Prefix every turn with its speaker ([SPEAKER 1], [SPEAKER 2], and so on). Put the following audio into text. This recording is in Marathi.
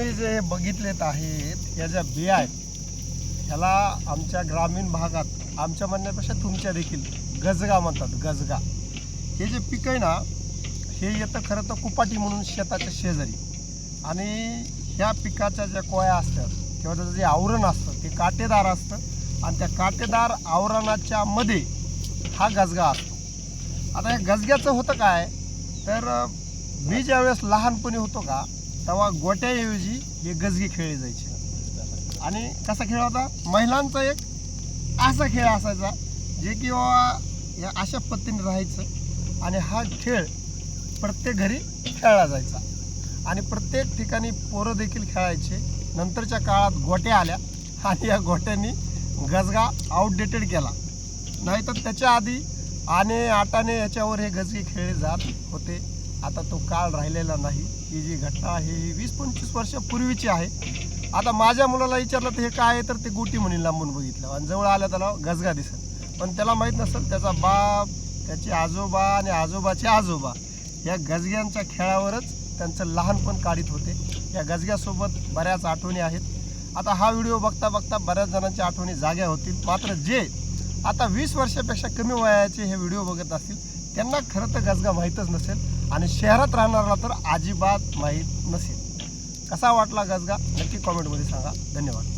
[SPEAKER 1] तुम्ही जे बघितलेत आहेत या ज्या बिया आहेत ह्याला आमच्या ग्रामीण भागात आमच्या म्हणण्यापेक्षा तुमच्या देखील गजगा म्हणतात गजगा. हे जे पीक आहे ना हे येतं खरं तर कुपाटी म्हणून शेताच्या शेजारी. आणि ह्या पिकाच्या ज्या कोया असतात किंवा त्याचं जे आवरण असतं ते काटेदार असतं. आणि त्या काटेदार आवरणाच्या मध्ये हा गजगा असतो. आता या गजग्याचं होतं काय? तर मी ज्यावेळेस लहानपणी होतो का तेव्हा गोट्याऐवजी हे गजगे खेळले जायचे. आणि कसा खेळ होता? महिलांचा एक असा खेळ असायचा जे की बाबा या अशा पद्धतीने राहायचं आणि हा खेळ प्रत्येक घरी खेळला जायचा. आणि प्रत्येक ठिकाणी पोरं देखील खेळायचे. नंतरच्या काळात गोट्या आल्या आणि या गोट्यांनी गजगा आउटडेटेड केला. नाहीतर त्याच्या आधी आने आटाने याच्यावर हे गजगे खेळले जात होते. आता तो काळ राहिलेला नाही. ही जी घटना आहे ही वीस पंचवीस वर्षापूर्वीची आहे. आता माझ्या मुलाला विचारलं तर हे काय आहे? तर ते गोटी म्हणून लांबून बघितलं. आणि जवळ आल्या त्याला गजगा दिसत पण त्याला माहीत नसेल त्याचा बाप त्याचे आजोबा आणि आजोबाचे आजोबा या गजग्यांच्या खेळावरच त्यांचं लहानपण काढीत होते. या गजग्यासोबत बऱ्याच आठवणी आहेत. आता हा व्हिडिओ बघता बघता बऱ्याच जणांच्या आठवणी जाग्या होतील. मात्र जे आता वीस वर्षापेक्षा कमी वयाचे हे व्हिडिओ बघत असतील त्यांना खरं तर गजगा माहीतच नसेल आणि शहरात राहणाऱ्याला तर अजिबात माहीत नसेल. कसा वाटला गजगा? नक्की कॉमेंटमध्ये सांगा. धन्यवाद.